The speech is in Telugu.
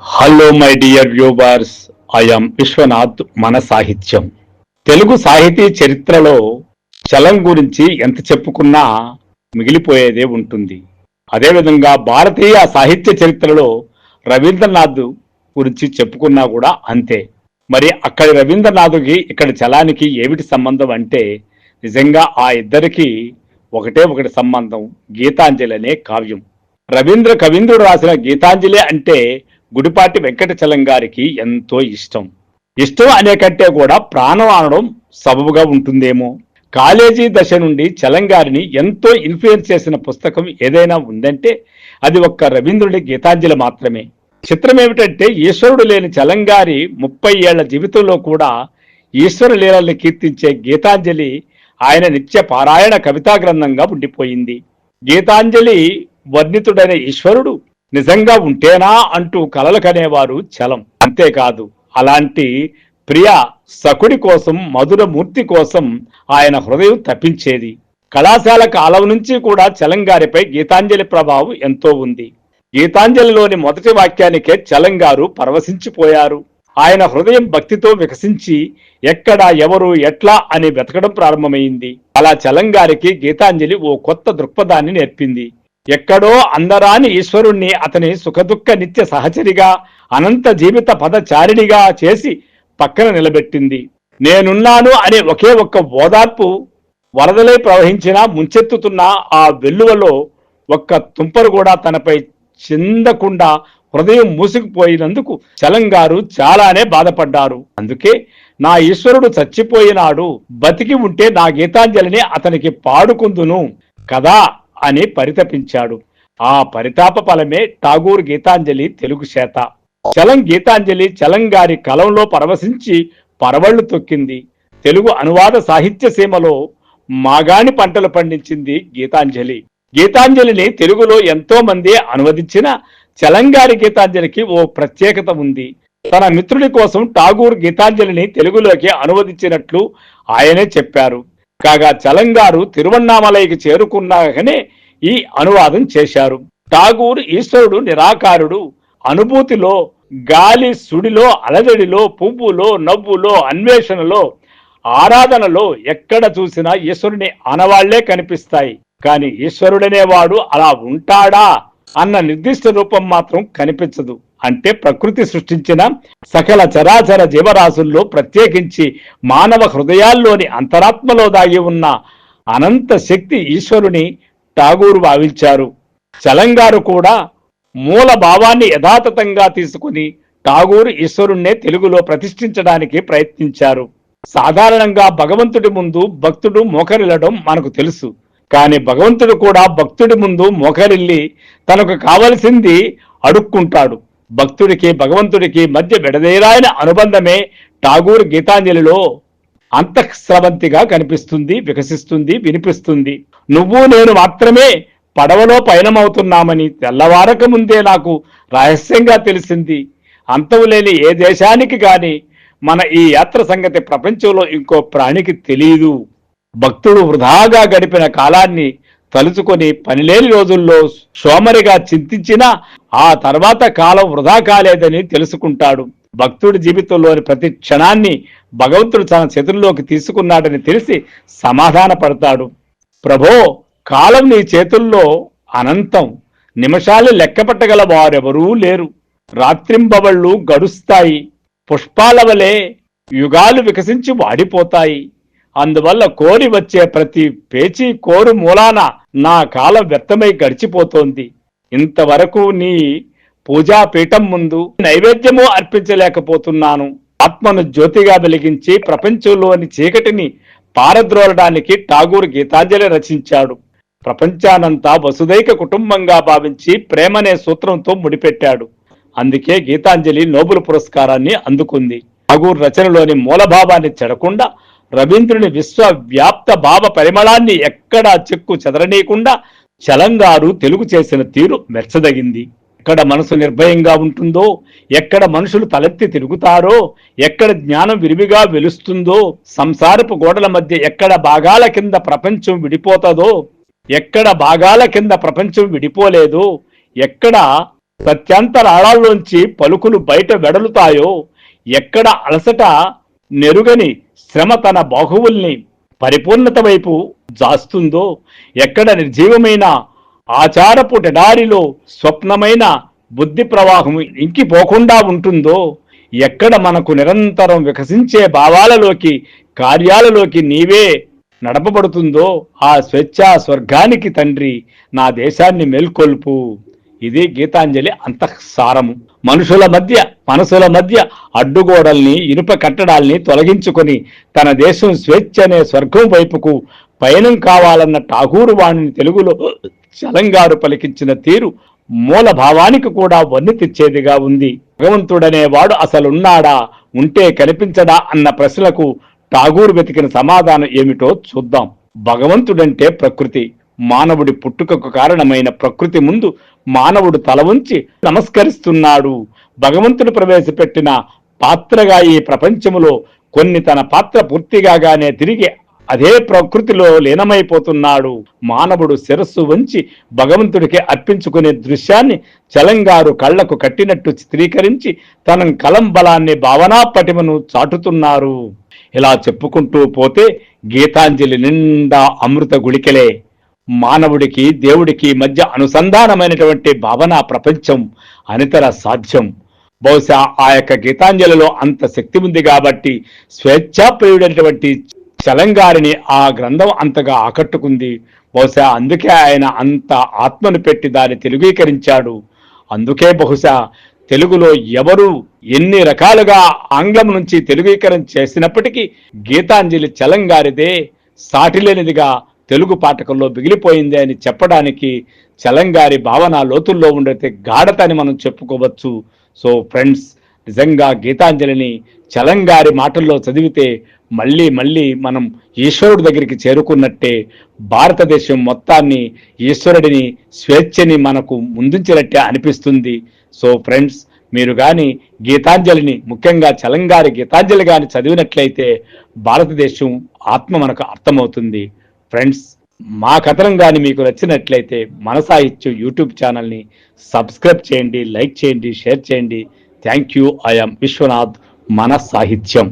Hello my dear viewers I'm Viswanath మన సాహిత్యం తెలుగు సాహితీ చరిత్రలో చలం గురించి ఎంత చెప్పుకున్నా మిగిలిపోయేదే ఉంటుంది అదేవిధంగా భారతీయ సాహిత్య చరిత్రలో రవీంద్రనాథ్ గురించి చెప్పుకున్నా కూడా అంతే మరి అక్కడి రవీంద్రనాథ్కి ఇక్కడ చలానికి ఏమిటి సంబంధం అంటే నిజంగా ఆ ఇద్దరికి ఒకటే ఒకటి సంబంధం గీతాంజలి అనే కావ్యం. రవీంద్ర కవీంద్రుడు రాసిన గీతాంజలి అంటే గుడిపాటి వెంకటచలం గారికి ఎంతో ఇష్టం. ఇష్టం అనే కంటే కూడా ప్రాణం ఆనడం సబబుగా ఉంటుందేమో. కాలేజీ దశ నుండి చలం గారిని ఎంతో ఇన్ఫ్లుయెన్స్ చేసిన పుస్తకం ఏదైనా ఉందంటే అది ఒక్క రవీంద్రుడి గీతాంజలి మాత్రమే. చిత్రం ఏమిటంటే ఈశ్వరుడు లేని చలంగారి ముప్పై ఏళ్ళ జీవితంలో కూడా ఈశ్వర లీలల్ని కీర్తించే గీతాంజలి ఆయన నిత్య పారాయణ కవితా గ్రంథంగా ఉండిపోయింది. గీతాంజలి వర్ణితుడైన ఈశ్వరుడు నిజంగా ఉంటేనా అంటూ కలలు కనేవారు చలం. అంతేకాదు అలాంటి ప్రియ సకుడి కోసం మధుర మూర్తి కోసం ఆయన హృదయం తప్పించేది. కళాశాల కాలం నుంచి కూడా చలంగారిపై గీతాంజలి ప్రభావం ఎంతో ఉంది. గీతాంజలిలోని మొదటి వాక్యానికే చలంగారు పరవశించిపోయారు. ఆయన హృదయం భక్తితో వికసించి ఎక్కడ ఎవరు ఎట్లా అని వెతకడం ప్రారంభమైంది. అలా చలంగారికి గీతాంజలి ఓ కొత్త దృక్పథాన్ని నేర్పింది. ఎక్కడో అందరాని ఈశ్వరుణ్ణి అతని సుఖదుఖ నిత్య సహచరిగా అనంత జీవిత పదచారిణిగా చేసి పక్కన నిలబెట్టింది. నేనున్నాను అనే ఒకే ఒక్క ఓదార్పు వరదలై ప్రవహించిన ముంచెత్తుతున్న ఆ వెల్లువలో ఒక్క తుంపరు కూడా తనపై చిందకుండా హృదయం మూసుకుపోయినందుకు చలంగారు చాలానే బాధపడ్డారు. అందుకే నా ఈశ్వరుడు చచ్చిపోయినాడు. బతికి ఉంటే నా గీతాంజలిని అతనికి పాడుకుందును కదా అని పరితపించాడు. ఆ పరితాప ఫలమే ఠాగూర్ గీతాంజలి తెలుగు చేత. చలం గీతాంజలి చలం గారి కలంలో పరవశించి పరవళ్ళు తొక్కింది. తెలుగు అనువాద సాహిత్య సీమలో మాగాణి పంటలు పండించింది గీతాంజలి. గీతాంజలిని తెలుగులో ఎంతో మంది అనువదించిన చలంగారి గీతాంజలికి ఓ ప్రత్యేకత ఉంది. తన మిత్రుడి కోసం ఠాగూర్ గీతాంజలిని తెలుగులోకి అనువదించినట్లు ఆయనే చెప్పారు. కాగా చలంగారు తిరువన్నామలైకి చేరుకున్నాకనే ఈ అనువాదం చేశారు. ఠాగూర్ ఈశ్వరుడు నిరాకారుడు. అనుభూతిలో గాలి సుడిలో అలజడిలో పువ్వులో నవ్వులో అన్వేషణలో ఆరాధనలో ఎక్కడ చూసినా ఈశ్వరుని అనవాళ్ళే కనిపిస్తాయి. కాని ఈశ్వరుడనేవాడు అలా ఉంటాడా? అన్న నిర్దిష్ట రూపం మాత్రం కనిపించదు. అంటే ప్రకృతి సృష్టించిన సకల చరాచర జీవరాశుల్లో ప్రత్యేకించి మానవ హృదయాల్లోని అంతరాత్మలో దాగి ఉన్న అనంత శక్తి ఈశ్వరుని టాగూరు భావించారు చలంగారు కూడా మూల భావాన్ని యథాతథంగా తీసుకుని టాగూరు ఈశ్వరుణ్ణే తెలుగులో ప్రతిష్ఠించడానికి ప్రయత్నించారు. సాధారణంగా భగవంతుడి ముందు భక్తుడు మోకరిల్లడం మనకు తెలుసు. కానీ భగవంతుడు కూడా భక్తుడి ముందు మోకరిల్లి తనకు కావలసింది అడుక్కుంటాడు. భక్తుడికి భగవంతుడికి మధ్య విడదేరాయన అనుబంధమే ఠాగూర్ గీతాంజలిలో అంతఃస్రవంతిగా కనిపిస్తుంది వికసిస్తుంది వినిపిస్తుంది. నువ్వు నేను మాత్రమే పడవలో పయనమవుతున్నామని తెల్లవారక ముందే నాకు రహస్యంగా తెలిసింది. అంతవు లేని ఏ దేశానికి కానీ మన ఈ యాత్ర సంగతి ప్రపంచంలో ఇంకో ప్రాణికి తెలియదు భక్తుడు వృధాగా గడిపిన కాలాన్ని తలుచుకొని పనిలేని రోజుల్లో సోమరిగా చింతించినా ఆ తర్వాత కాలం వృధా కాలేదని తెలుసుకుంటాడు. భక్తుడి జీవితంలోని ప్రతి క్షణాన్ని భగవంతుడు తన చేతుల్లోకి తీసుకున్నాడని తెలిసి సమాధాన పడతాడు ప్రభో కాలం నీ చేతుల్లో అనంతం. నిమిషాలు లెక్కపట్టగల వారెవరూ లేరు. రాత్రింబవళ్ళు గడుస్తాయి. పుష్పాల వలె యుగాలు వికసించి వాడిపోతాయి. అందువల్ల కోరి వచ్చే ప్రతి పేచీ కోరు మూలాన నా కాలం వ్యర్థమై గడిచిపోతోంది. ఇంతవరకు నీ పూజాపీఠం ముందు నైవేద్యము అర్పించలేకపోతున్నాను. ఆత్మను జ్యోతిగా వెలిగించి ప్రపంచంలోని చీకటిని పారద్రోలడానికి ఠాగూర్ గీతాంజలి రచించాడు. ప్రపంచానంతా వసుదైక కుటుంబంగా భావించి ప్రేమనే సూత్రంతో ముడిపెట్టాడు. అందుకే గీతాంజలి నోబెల్ పురస్కారాన్ని అందుకుంది. ఠాగూర్ రచనలోని మూలభావాన్ని చెడకుండా రవీంద్రుని విశ్వవ్యాప్త భావ పరిమళాన్ని ఎక్కడా చెక్కు చెదరనీయకుండా చలంగారు తెలుగు చేసిన తీరు మెచ్చదగింది. ఎక్కడ మనసు నిర్భయంగా ఉంటుందో ఎక్కడ మనుషులు తలెత్తి తిరుగుతారో ఎక్కడ జ్ఞానం విరివిగా వెలుస్తుందో సంసారపు గోడల మధ్య ఎక్కడ భాగాల కింద ప్రపంచం విడిపోతుందో ఎక్కడ భాగాల కింద ప్రపంచం విడిపోలేదు ఎక్కడ ప్రత్యంతరాళాల్లోంచి పలుకులు బయట వెడలుతాయో ఎక్కడ అలసట నెరుగని శ్రమ తన బాహువుల్ని పరిపూర్ణత వైపు జాస్తుందో ఎక్కడ నిర్జీవమైన ఆచారపు ఎడారిలో స్వప్నమైన బుద్ధి ప్రవాహం ఇంకిపోకుండా ఉంటుందో ఎక్కడ మనకు నిరంతరం వికసించే భావాలలోకి కార్యాలలోకి నీవే నడపబడుతుందో ఆ స్వేచ్ఛా స్వర్గానికి తండ్రి నా దేశాన్ని మేల్కొల్పు. ఇది గీతాంజలి అంతఃసారము. మనుషుల మధ్య మనసుల మధ్య అడ్డుగోడల్ని ఇనుప కట్టడాల్ని తొలగించుకొని తన దేశం స్వేచ్ఛ అనే స్వర్గం వైపుకు పయనం కావాలన్న ఠాగూరు వాణిని తెలుగులో చలంగారు పలికించిన తీరు మూల భావానికి కూడా వన్ని తెచ్చేదిగా ఉంది. భగవంతుడనేవాడు అసలున్నాడా ఉంటే కనిపించడా అన్న ప్రశ్నలకు ఠాగూరు వెతికిన సమాధానం ఏమిటో చూద్దాం. భగవంతుడంటే ప్రకృతి. మానవుడి పుట్టుకకు కారణమైన ప్రకృతి ముందు మానవుడు తల ఉంచి నమస్కరిస్తున్నాడు. భగవంతుడు ప్రవేశపెట్టిన పాత్రగా ఈ ప్రపంచములో కొన్ని తన పాత్ర పూర్తిగానే తిరిగి అదే ప్రకృతిలో లీనమైపోతున్నాడు. మానవుడు శిరస్సు వంచి భగవంతుడికి అర్పించుకునే దృశ్యాన్ని చలంగారు కళ్ళకు కట్టినట్టు చిత్రీకరించి తన కలం బలాన్ని భావనా పటిమను చాటుతున్నారు. ఇలా చెప్పుకుంటూ పోతే గీతాంజలి నిండా అమృత గుళికలే. మానవుడికి దేవుడికి మధ్య అనుసంధానమైనటువంటి భావన ప్రపంచం అనితర సాధ్యం. బహుశా ఆ యొక్క గీతాంజలిలో అంత శక్తి ఉంది కాబట్టి స్వేచ్ఛాప్రియుడైనటువంటి చలంగారిని ఆ గ్రంథం అంతగా ఆకట్టుకుంది. బహుశా అందుకే ఆయన అంత ఆత్మను పెట్టి దాన్ని తెలుగీకరించాడు. అందుకే బహుశా తెలుగులో ఎవరు ఎన్ని రకాలుగా ఆంగ్లం నుంచి తెలుగీకరణ చేసినప్పటికీ గీతాంజలి చలంగారిదే సాటిలేనిదిగా తెలుగు పాఠకంలో మిగిలిపోయింది అని చెప్పడానికి చలంగారి భావన లోతుల్లో ఉండేది గాఢత అని మనం చెప్పుకోవచ్చు. సో ఫ్రెండ్స్ నిజంగా గీతాంజలిని చలంగారి మాటల్లో చదివితే మళ్ళీ మళ్ళీ మనం ఈశ్వరుడి దగ్గరికి చేరుకున్నట్టే భారతదేశం మొత్తాన్ని ఈశ్వరుడిని స్వేచ్ఛని మనకు ముందుంచినట్టే అనిపిస్తుంది. సో ఫ్రెండ్స్ మీరు కానీ గీతాంజలిని ముఖ్యంగా చలంగారి గీతాంజలి కానీ చదివినట్లయితే భారతదేశం ఆత్మ మనకు అర్థమవుతుంది. ఫ్రెండ్స్ మా కథనం కానీ మీకు నచ్చినట్లయితే మన సాహిత్యం యూట్యూబ్ ఛానల్ని సబ్స్క్రైబ్ చేయండి లైక్ చేయండి షేర్ చేయండి. Thank you. ఐఎమ్ విశ్వనాథ్ మన సాహిత్యం.